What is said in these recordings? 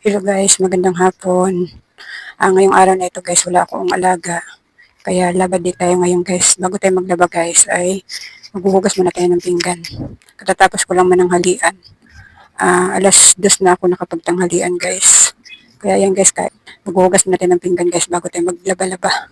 Hello guys, magandang hapon. Ah, ngayong araw na ito guys, wala akong alaga. Kaya labad din tayo ngayon guys. Bago tayo maglaba guys, ay maghuhugas muna tayo ng pinggan. Katatapos ko lang mananghalian. Ah, alas dos na ako nakapagtanghalian guys. Kaya yan guys, maghuhugas muna tayo ng pinggan guys bago tayo maglaba-laba.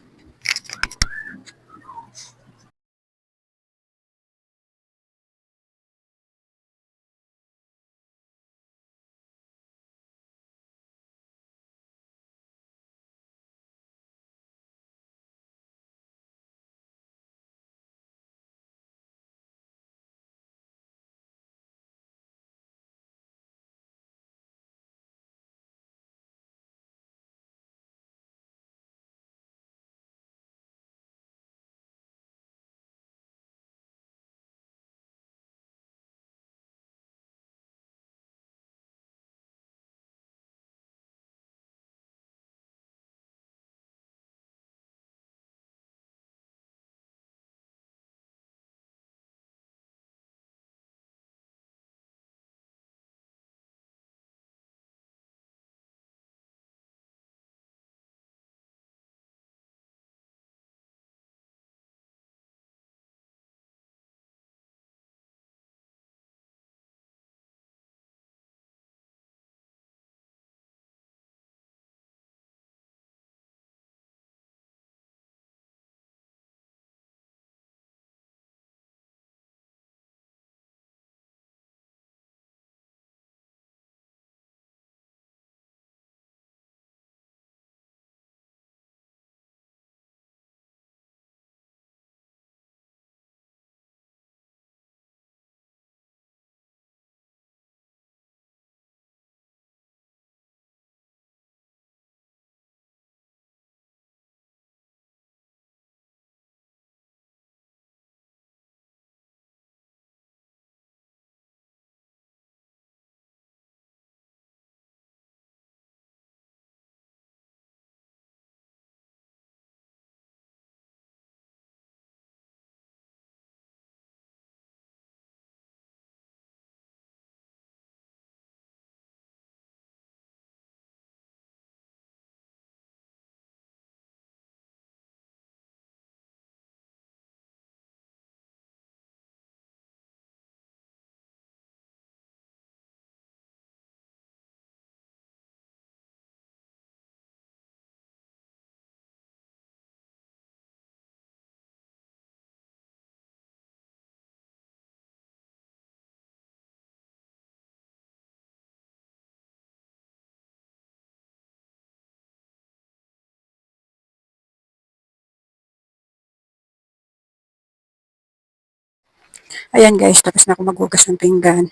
Ayan guys, tapos na ako maghugas ng pinggan.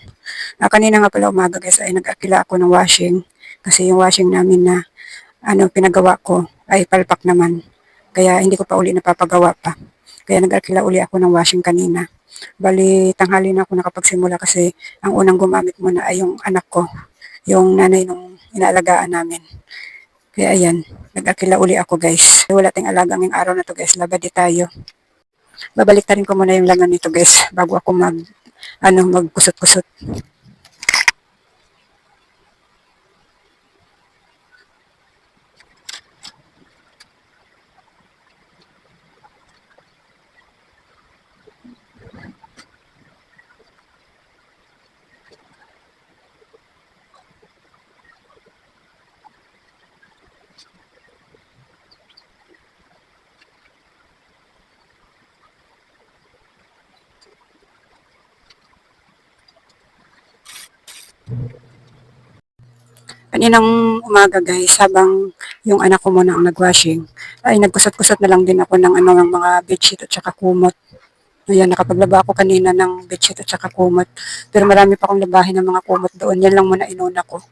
Ah, kanina nga pala umaga guys ay nag-akila ako ng washing. Kasi yung washing namin na ano pinagawa ko ay palpak naman. Kaya hindi ko pa uli napapagawa pa. Kaya nag-akila uli ako ng washing kanina. Bali, tanghali na ako nakapagsimula kasi ang unang gumamit muna ay yung anak ko. Yung nanay nung inaalagaan namin. Kaya ayan, nag-akila uli ako guys. Wala tayong alaga ngayong araw na to guys, labadi tayo babalik ko muna yung laman nito guys bago ako mag ano magkusot-kusot. Kaninang umaga guys, habang yung anak ko muna ang nagwashing, ay nagkusot-kusot na lang din ako ng ano ng mga bedsheet at saka kumot. Ayan, nakapaglaba ako kanina ng bedsheet at saka kumot. Pero marami pa akong labahin ng mga kumot doon. Yan lang muna inuna ko.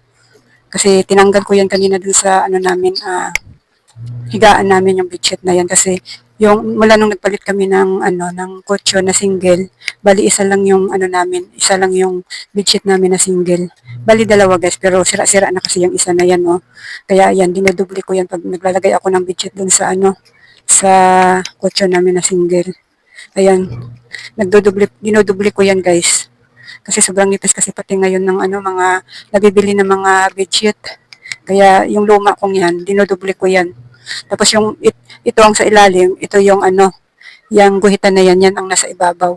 Kasi tinanggal ko yan kanina dun sa ano namin, ah, higaan namin yung bedsheet na yan kasi yung mula nung nagpalit kami ng ano ng kotse na single, bali isa lang yung ano namin, isa lang yung bedsheet namin na single. Bali dalawa guys, pero sira-sira na kasi yung isa na yan, oh. Kaya yan, dinodubli ko yan pag naglalagay ako ng bedsheet dun sa ano, sa kotse namin na single. Ayan, nagdodubli, dinodubli ko yan guys. Kasi sobrang nipis kasi pati ngayon ng ano, mga nabibili ng mga bedsheet. Kaya yung luma kong yan, dinodoble ko yan. Tapos yung it, ito ang sa ilalim, ito yung ano, yung guhitan na yan, yan ang nasa ibabaw.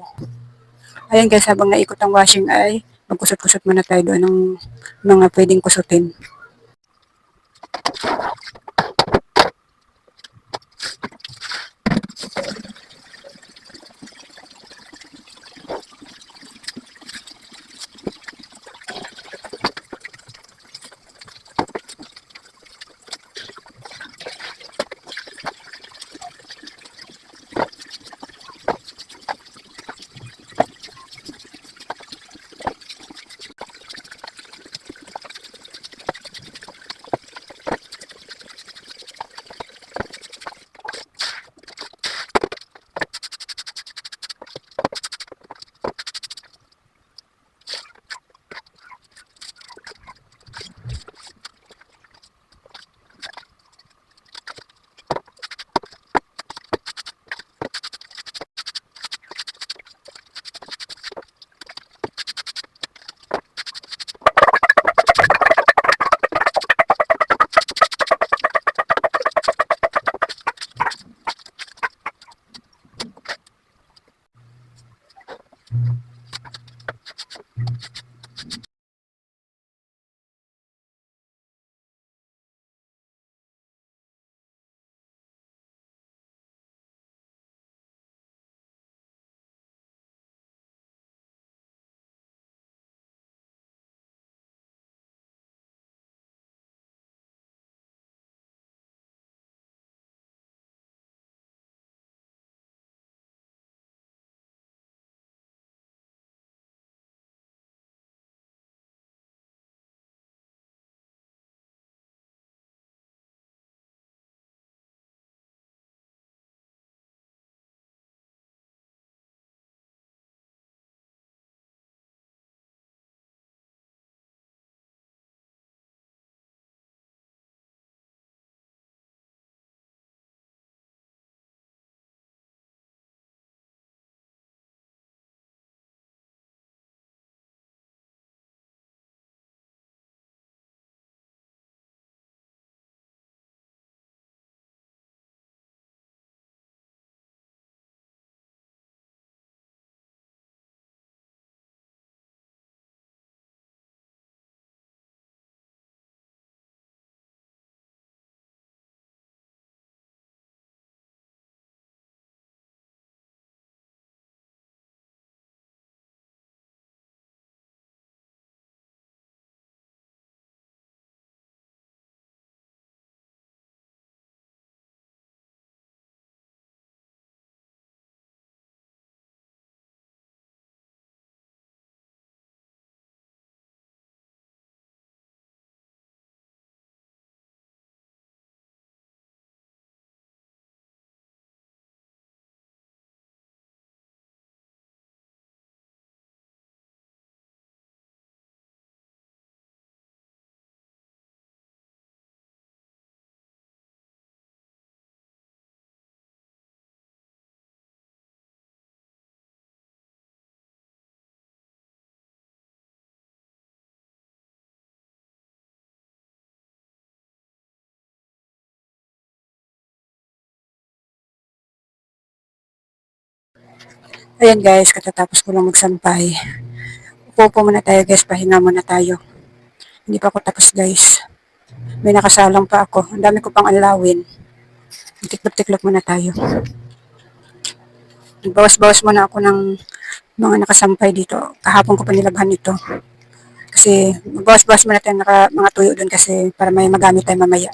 Ayan guys, habang naikot ang washing ay magkusot-kusot muna tayo doon ng mga pwedeng kusutin. Ayan guys, katatapos ko lang magsampay. Upo muna tayo guys, pahinga muna tayo. Hindi pa ako tapos guys. May nakasalang pa ako. Ang dami ko pang alawin. Tiklop-tiklop muna tayo. Nagbawas-bawas muna ako ng mga nakasampay dito. Kahapon ko pa nilabhan ito. Kasi magbawas-bawas muna tayo naka, mga tuyo doon kasi para may magamit tayo mamaya.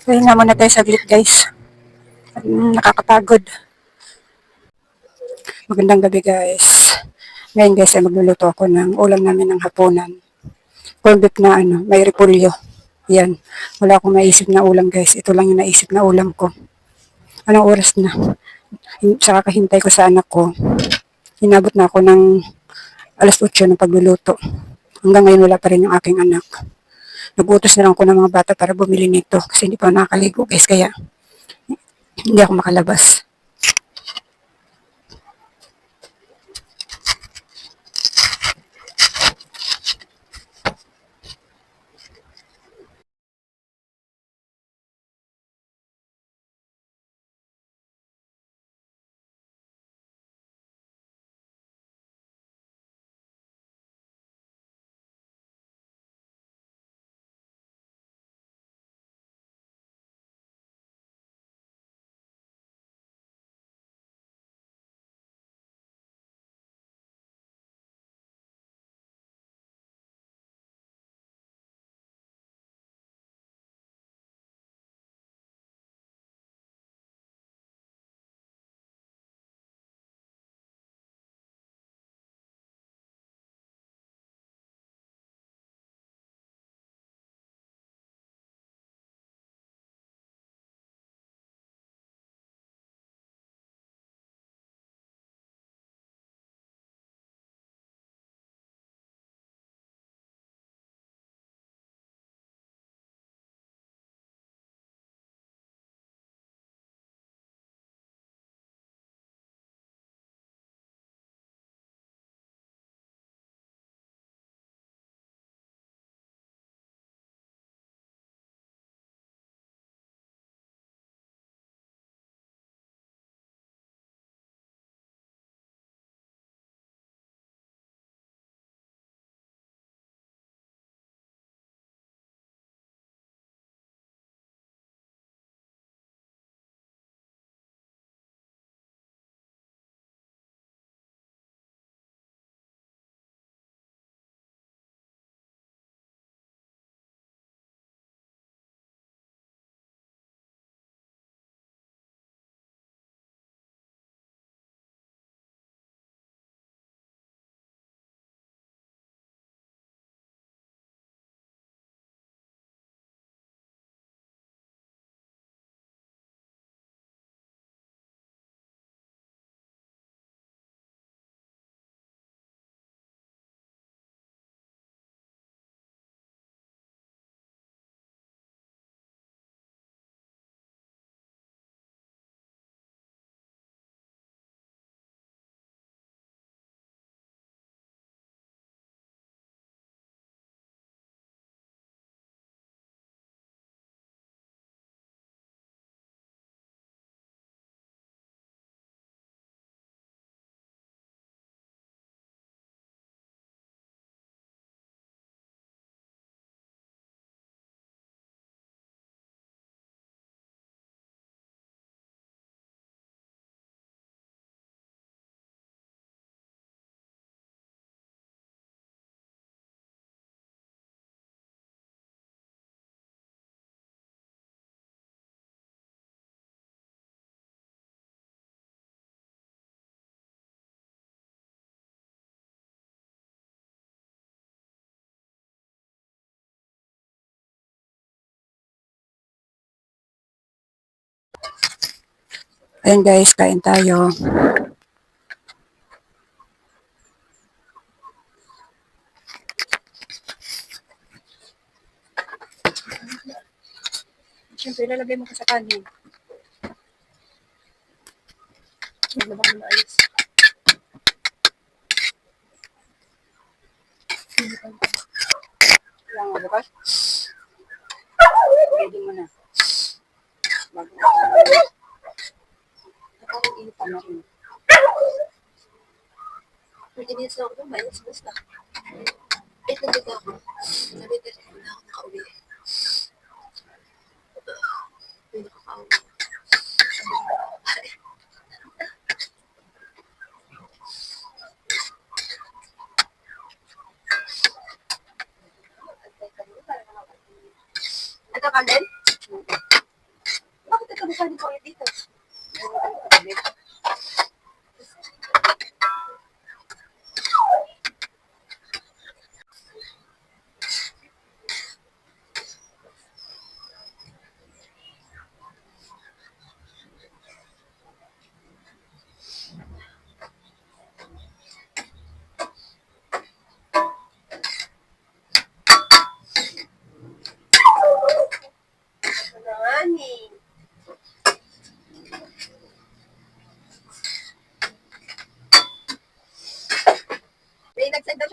Pahinga muna tayo saglit guys. Nakakapagod. Magandang gabi guys. Ngayon guys ay magluluto ako ng ulam namin ng hapunan. Corned beef na ano, may repolyo. Yan. Wala akong naisip na ulam guys. Ito lang yung naisip na ulam ko. Anong oras na? Sa kakahintay ko sa anak ko. Inabot na ako ng alas 8 ng pagluluto. Hanggang ngayon wala pa rin yung aking anak. Nagutos na lang ako ng mga bata para bumili nito kasi hindi pa nakakaligo guys kaya hindi ako makalabas. Ayan guys, kain tayo. Siyempre, lalagay mo ka sa kanin. Mo na ayos. Kailangan mo bukas? Pwede mo na. Bago ka Parang initan na rin. Niya sa ako, bayad sa basta. Wait, nandito ako. Sabi ko, hindi na ako nakauwi. Hindi nakakauwi. Nagkakalan? Bakit nagkamukha ni Kuya dito?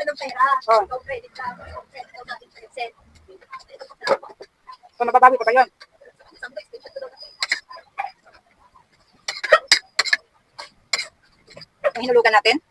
ng pera. Oh. Ikaw credit ka. Ikaw credit ka natin So, mababawi ko pa yun. Ang hinulugan natin.